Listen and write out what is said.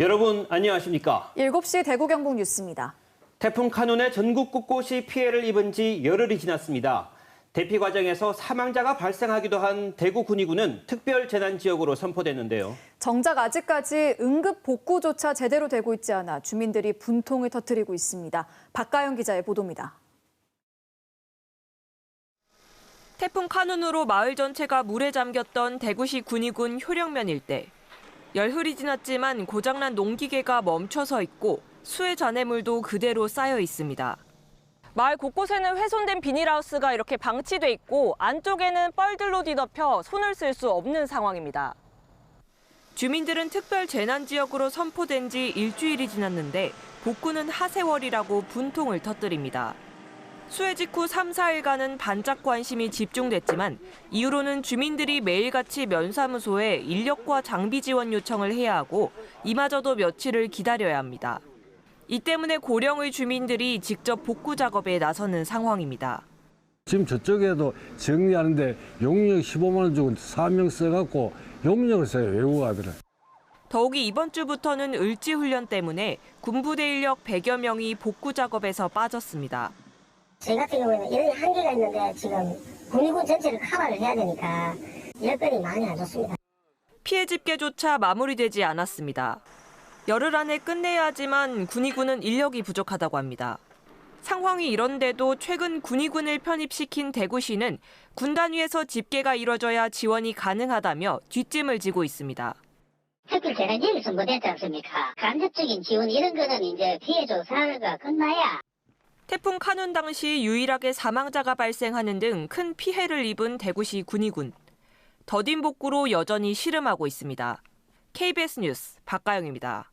여러분 안녕하십니까? 7시 대구 경북 뉴스입니다. 태풍 카눈의 전국 곳곳이 피해를 입은 지 열흘이 지났습니다. 대피 과정에서 사망자가 발생하기도 한 대구 군위군은 특별 재난 지역으로 선포됐는데요. 정작 아직까지 응급 복구조차 제대로 되고 있지 않아 주민들이 분통을 터뜨리고 있습니다. 박가영 기자의 보도입니다. 태풍 카눈으로 마을 전체가 물에 잠겼던 대구시 군위군 효령면 일대. 열흘이 지났지만 고장난 농기계가 멈춰서 있고 수해 잔해물도 그대로 쌓여 있습니다. 마을 곳곳에는 훼손된 비닐하우스가 이렇게 방치돼 있고 안쪽에는 뻘들로 뒤덮여 손을 쓸 수 없는 상황입니다. 주민들은 특별 재난 지역으로 선포된 지 일주일이 지났는데 복구는 하세월이라고 분통을 터뜨립니다. 수해 직후 3, 4일간은 반짝 관심이 집중됐지만 이후로는 주민들이 매일같이 면사무소에 인력과 장비 지원 요청을 해야 하고 이마저도 며칠을 기다려야 합니다. 이 때문에 고령의 주민들이 직접 복구 작업에 나서는 상황입니다. 지금 저쪽에도 정리하는데 용역 15만 원 주고 4명 써갖고 용역을 써요 외국 아들은. 더욱이 이번 주부터는 을지 훈련 때문에 군부대 인력 100여 명이 복구 작업에서 빠졌습니다. 저희 같은 경우에는 이런 한계가 있는데 지금 군위군 전체를 커버를 해야 되니까 여건이 많이 안 좋습니다. 피해 집계조차 마무리되지 않았습니다. 열흘 안에 끝내야 하지만 군의군은 인력이 부족하다고 합니다. 상황이 이런데도 최근 군의군을 편입시킨 대구시는 군단위에서 집계가 이뤄져야 지원이 가능하다며 뒷짐을 지고 있습니다. 특별 재난지역이 선포됐지 않습니까? 간접적인 지원 이런 거는 이제 피해 조사가 끝나야 태풍 카눈 당시 유일하게 사망자가 발생하는 등 큰 피해를 입은 대구시 군의군. 더딘 복구로 여전히 씨름하고 있습니다. KBS 뉴스 박가영입니다.